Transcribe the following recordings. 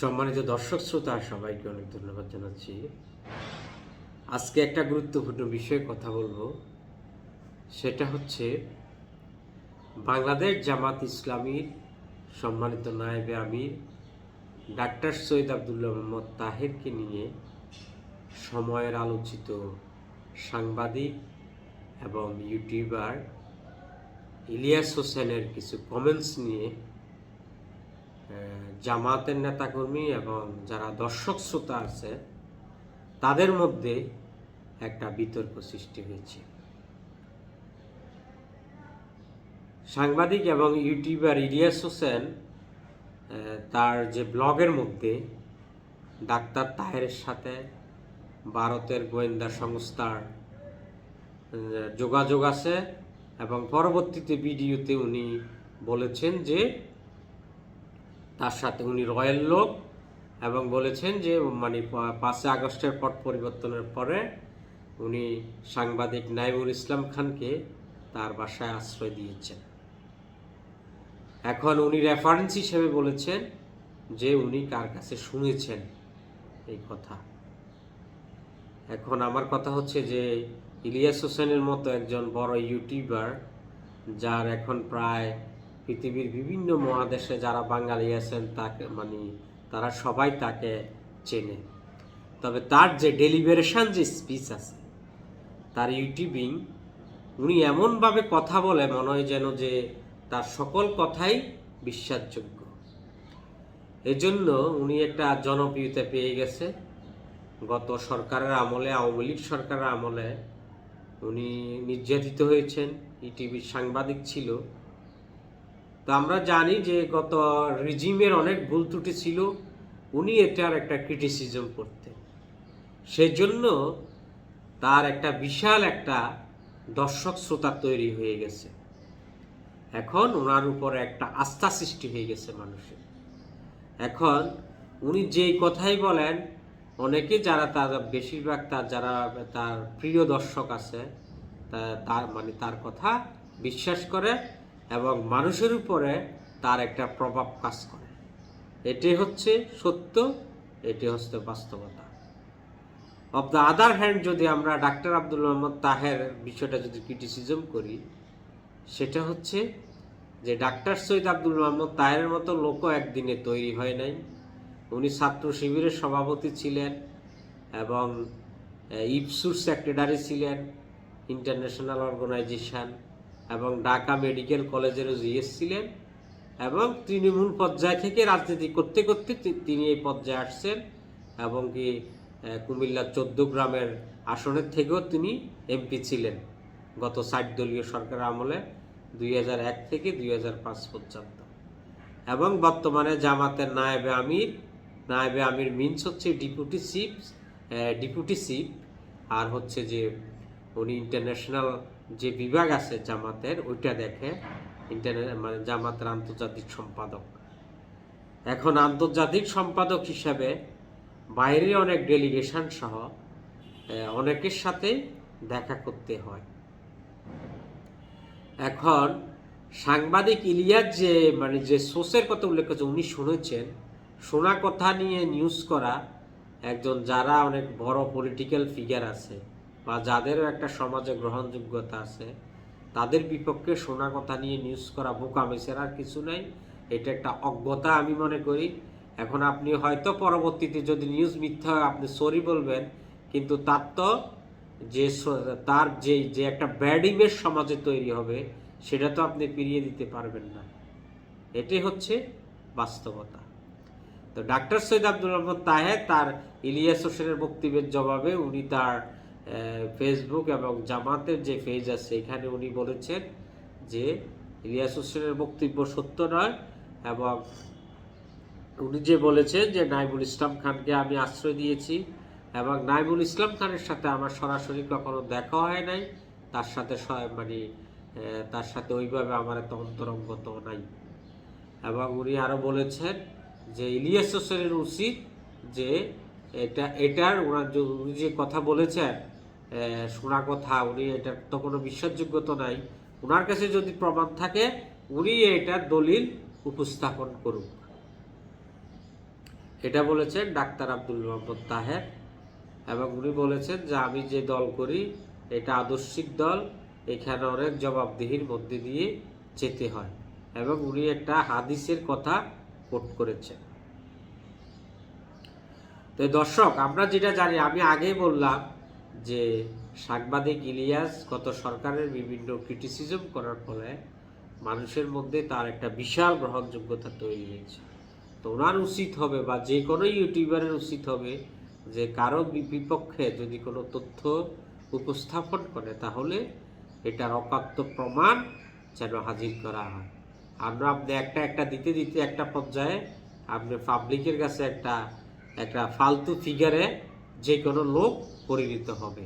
সম্মানিত দর্শক শ্রোতা, সবাইকে অনেক ধন্যবাদ জানাচ্ছি। আজকে একটা গুরুত্বপূর্ণ বিষয়ে কথা বলব। সেটা হচ্ছে, বাংলাদেশ জামাত ইসলামীর সম্মানিত নায়েবে আমির ডাক্তার সৈয়দ আবদুল্লাহ মোহাম্মদ তাহেরকে নিয়ে সময়ের আলোচিত সাংবাদিক এবং ইউটিউবার ইলিয়াস হোসেনের কিছু কমেন্টস নিয়ে জামাতের নেতাকর্মী এবং যারা দর্শক শ্রোতা আছে, তাদের মধ্যে একটা বিতর্ক সৃষ্টি হয়েছে। সাংবাদিক এবং ইউটিউবার ইলিয়াস হোসেন তার যে ব্লগের মধ্যে ডাক্তার তাহেরের সাথে ভারতের গোয়েন্দা সংস্থার যোগাযোগ আছে এবং পরবর্তীতে ভিডিওতে উনি বলেছেন যে তার সাথে উনি রয়্যাল লোক এবং বলেছেন যে মানে পাঁচই আগস্টের পট পরিবর্তনের পরে উনি সাংবাদিক নাইমুল ইসলাম খানকে তার বাসায় আশ্রয় দিয়েছেন। এখন উনি রেফারেন্স হিসেবে বলেছেন যে, উনি কার কাছে শুনেছেন এই কথা। এখন আমার কথা হচ্ছে যে, ইলিয়াস হোসেনের মতো একজন বড় ইউটিউবার, যার এখন প্রায় পৃথিবীর বিভিন্ন মহাদেশে যারা বাঙালি আছেন, তাকে মানে তারা সবাই তাকে চেনে। তবে তার যে ডেলিভারেশন যে স্পিচ আছে, তার ইউটিউবিং উনি এমনভাবে কথা বলে, মনে হয় যেন যে তার সকল কথাই বিশ্বাসযোগ্য। এজন্য উনি একটা জনপ্রিয়তা পেয়ে গেছে। গত সরকারের আমলে, আওয়ামী লীগ সরকারের আমলে উনি নির্যাতিত হয়েছেন। ইটিভির সাংবাদিক ছিল। তো আমরা জানি যে গত রিজিমের অনেক ভুল ত্রুটি ছিল, উনি এটার একটা ক্রিটিসিজম করতেন। সেজন্য তার একটা বিশাল একটা দর্শক শ্রোতা তৈরি হয়ে গেছে। এখন ওনার উপর একটা আস্থা সৃষ্টি হয়ে গেছে মানুষের। এখন উনি যেই কথাই বলেন, অনেকে যারা তার বেশিরভাগ তার যারা তার প্রিয় দর্শক আছে তার মানে তার কথা বিশ্বাস করে এবং মানুষের উপরে তার একটা প্রভাব কাজ করে। এটি হচ্ছে সত্য, এটি হচ্ছে বাস্তবতা। অফ দ্য আদার হ্যান্ড যদি আমরা ডাক্তার আব্দুল মোহাম্মদ তাহের বিষয়টা যদি ক্রিটিসিজম করি, সেটা হচ্ছে যে ডাক্তার সৈয়দ আব্দুল মোহাম্মদ তাহের মতো লোকও একদিনে তৈরি হয় নাই। উনি ছাত্র শিবিরের সভাপতি ছিলেন এবং ইপসুর সেক্রেটারি ছিলেন ইন্টারন্যাশনাল অর্গানাইজেশন এবং ঢাকা মেডিকেল কলেজেরও জিএস ছিলেন এবং তৃণমূল পর্যায় থেকে রাজনীতি করতে করতে তিনি এই পর্যায়ে আসছেন এবং কি আহ, কুমিল্লা চোদ্দ গ্রামের আসনের থেকেও তিনি এমপি ছিলেন গত ষাট দলীয় সরকার আমলে দুই থেকে দুই হাজার পাঁচ পর্যন্ত। এবং বর্তমানে জামাতের নায়েবে আমির নায়েবে আমির মিনস হচ্ছে ডিপুটি চিফ ডিপুটি চিফ আর হচ্ছে যে উনি ইন্টারন্যাশনাল যে বিভাগ আছে জামাতের, ওইটা দেখে ইন্টারনে মানে জামাতের আন্তর্জাতিক সম্পাদক। এখন আন্তর্জাতিক সম্পাদক হিসাবে বাইরে অনেক ডেলিগেশন সহ অনেকের সাথে দেখা করতে হয়। এখন সাংবাদিক ইলিয়াস যে মানে যে সোর্সের কথা উল্লেখ করেছে, উনি শুনেছেন। শোনা কথা নিয়ে নিউজ করা একজন যারা অনেক বড় পলিটিক্যাল ফিগার আছে। বা যাদেরও একটা সমাজে গ্রহণযোগ্যতা আছে, তাদের বিপক্ষে শোনা কথা নিয়ে নিউজ করা বোকামি আর কিছু নাই। এটা একটা অজ্ঞতা আমি মনে করি। এখন আপনি হয়তো পরবর্তীতে যদি নিউজ মিথ্যা হয়, আপনি সরি বলবেন, কিন্তু তার তো যে তার যে যে একটা ব্যাড ইমেজ সমাজে তৈরি হবে, সেটা তো আপনি ফিরিয়ে দিতে পারবেন না। এটাই হচ্ছে বাস্তবতা। তো ডাক্তার সৈয়দ আব্দুল রহমান তাহের তার ইলিয়াস হোসেনের বক্তব্যের জবাবে উনি তার ফেসবুক এবং জামাতের যে পেজ আছে, এখানে উনি বলেছেন যে ইলিয়াস হোসেনের বক্তব্য সত্য নয় এবং উনি যে বলেছেন যে নাইমুল ইসলাম খানকে আমি আশ্রয় দিয়েছি এবং নাইমুল ইসলাম খানের সাথে আমার সরাসরি কখনো দেখা হয় নাই, তার সাথে মানে তার সাথে ওইভাবে আমার এত অন্তরঙ্গত নাই। এবং উনি আরও বলেছেন যে ইলিয়াস হোসেনের উচিত যে এটা, এটার ওনার যে, উনি যে কথা বলেছেন শোনা কথা, উনি এটার তো কোনো বিশ্বাসযোগ্যতা নাই। ওনার কাছে যদি প্রমাণ থাকে, উনি এটার দলিল উপস্থাপন করুক। এটা বলেছেন ডাক্তার আব্দুল মোহাম্মদ তাহের এবং উনি বলেছেন যে, আমি যে দল করি, এটা আদর্শিক দল, এখানে অনেক জবাবদিহির মধ্যে দিয়ে যেতে হয়। এবং উনি একটা হাদিসের কথা কোট করেছেন। তো দর্শক, আমরা যেটা জানি, আমি আগেই বললাম যে সাংবাদিক ইলিয়াস গত সরকারের বিভিন্ন ক্রিটিসিজম করার ফলে মানুষের মধ্যে তার একটা বিশাল গ্রহণযোগ্যতা তৈরি হয়েছে। তো ওনার উচিত হবে বা যে কোনো ইউটিউবারের উচিত হবে যে কারও বিপক্ষে যদি কোনো তথ্য উপস্থাপন করে তাহলে এটার অকাত্য প্রমাণ যেন হাজির করা হয়। আমরা আপনি একটা একটা দিতে দিতে একটা পর্যায়ে আপনি পাবলিকের কাছে একটা একটা ফালতু ফিগারে যে কোনো লোক পরিণত হবে।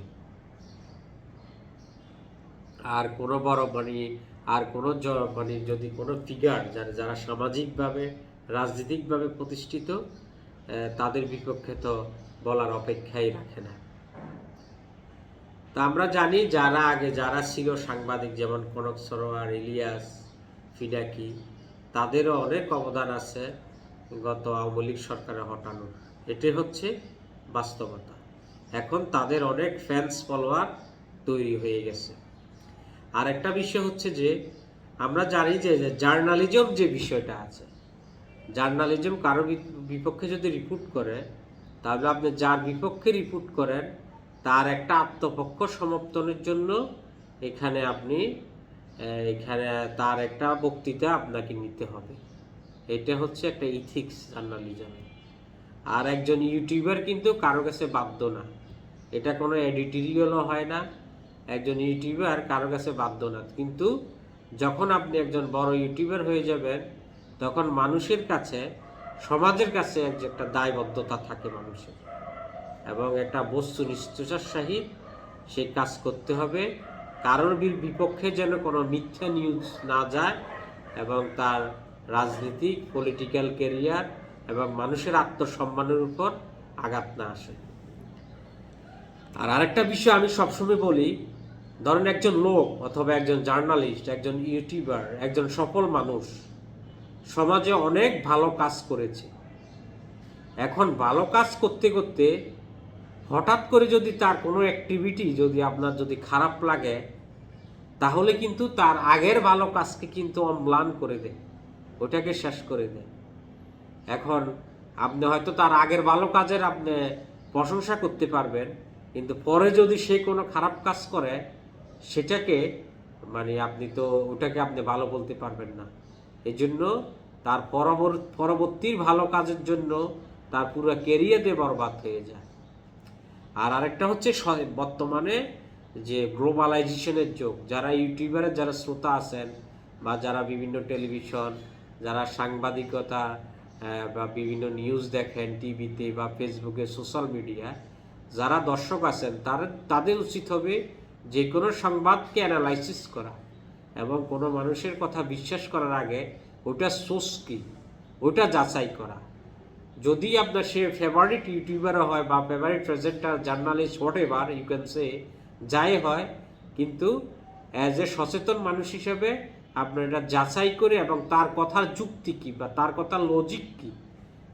আর কোনো বড় মানে আর কোনো মানে যদি কোনো ফিগার যারা যারা সামাজিকভাবে, রাজনৈতিকভাবে প্রতিষ্ঠিত তাদের বিপক্ষে তো বলার অপেক্ষাই রাখে না। তা আমরা জানি যারা আগে, যারা ছিল সাংবাদিক, যেমন কনক সরোয়ার, ইলিয়াস ফিডাকি তাদেরও অনেক অবদান আছে গত আওয়ামী লীগ সরকারে হটানো এটি হচ্ছে বাস্তবতা। এখন তাদের অনেক ফ্যান্স ফলোয়ার তৈরি হয়ে গেছে। আর একটা বিষয় হচ্ছে যে, আমরা জানি যে জার্নালিজম যে বিষয়টা আছে জার্নালিজম কারও বিপক্ষে যদি রিপোর্ট করে, তাহলে আপনি যার বিপক্ষে রিপোর্ট করেন, তার একটা আত্মপক্ষ সমর্থনের জন্য এখানে আপনি এখানে তার একটা বক্তৃতা আপনাকে নিতে হবে। এটা হচ্ছে একটা ইথিক্স জার্নালিজম আর একজন ইউটিউবার কিন্তু কারও কাছে বাধ্য না। এটা কোনো এডিটোরিয়ালও হয় না, একজন ইউটিউবার কারও কাছে বাধ্য না। কিন্তু যখন আপনি একজন বড় ইউটিউবার হয়ে যাবেন, তখন মানুষের কাছে, সমাজের কাছে এক একটা দায়বদ্ধতা থাকে মানুষের। এবং একটা বস্তু নিশ্চয়তার সহিত সেই কাজ করতে হবে। কারোর বিপক্ষে যেন কোনো মিথ্যা নিউজ না যায় এবং তার রাজনীতিক পলিটিক্যাল কেরিয়ার এবং মানুষের আত্মসম্মানের উপর আঘাত না আসে। আর আরেকটা বিষয় আমি সবসময় বলি, ধরেন একজন লোক অথবা একজন জার্নালিস্ট, একজন ইউটিউবার, একজন সফল মানুষ সমাজে অনেক ভালো কাজ করেছে। এখন ভালো কাজ করতে করতে হঠাৎ করে যদি তার কোনো অ্যাক্টিভিটি যদি আপনার যদি খারাপ লাগে, তাহলে কিন্তু তার আগের ভালো কাজকে কিন্তু অম্লান করে দেয়, ওটাকে শেষ করে দেয়। এখন আপনি হয়তো তার আগের ভালো কাজের আপনি প্রশংসা করতে পারবেন, কিন্তু পরে যদি সে কোনো খারাপ কাজ করে, সেটাকে মানে আপনি তো ওটাকে আপনি ভালো বলতে পারবেন না। এই জন্য তার পরবর- পরবর্তীর ভালো কাজের জন্য তার পুরো কেরিয়ারে বরবাদ হয়ে যায়। আর আরেকটা হচ্ছে বর্তমানে যে গ্লোবালাইজেশনের যুগ, যারা ইউটিউবারের যারা শ্রোতা আছেন বা যারা বিভিন্ন টেলিভিশন, যারা সাংবাদিকতা বা বিভিন্ন নিউজ দেখেন টিভিতে বা ফেসবুকে সোশ্যাল মিডিয়া যারা দর্শক আছেন, তার তাদের উচিত হবে যে কোনো সংবাদকে অ্যানালাইসিস করা এবং কোনো মানুষের কথা বিশ্বাস করার আগে ওটা সোর্স কি? ওটা যাচাই করা। যদি আপনার সে ফেভারিট ইউটিউবারও হয় বা favourite presenter journalist whatever you can say যাই হয়, কিন্তু অ্যাজ এ সচেতন মানুষ হিসেবে আপনার যাচাই করে এবং তার কথার যুক্তি কী বা তার কথার লজিক কী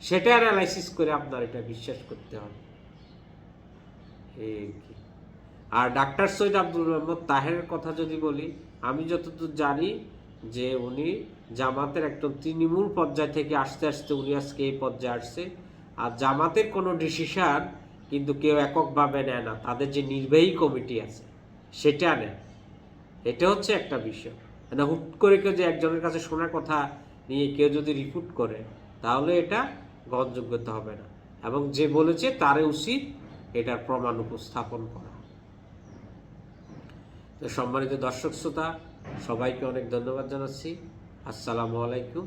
সেটা অ্যানালাইসিস করে আপনার এটা বিশ্বাস করতে হবে। আর ডাক্তার সৈয়দ আব্দুল রহমদ তাহেরের কথা যদি বলি, আমি যতদূর জানি যে উনি জামাতের একদম তৃণমূল পর্যায় থেকে আস্তে আস্তে উনি আজকে এই পর্যায়ে আসছে। আর জামাতের কোনো ডিসিশন কিন্তু কেউ এককভাবে নেয় না। তাদের যে নির্বাহী কমিটি আছে, সেটা নেয়। এটা হচ্ছে একটা বিষয়। মানে হুট করে কেউ যে একজনের কাছে শোনা কথা নিয়ে কেউ যদি রিপোর্ট করে, তাহলে এটা গ্রহণযোগ্যতা হবে না। এবং যে বলেছে তারে উচিত এটার প্রমাণ উপস্থাপন করা। তো সম্মানিত দর্শক শ্রোতা, সবাইকে অনেক ধন্যবাদ জানাচ্ছি। আসসালামু আলাইকুম।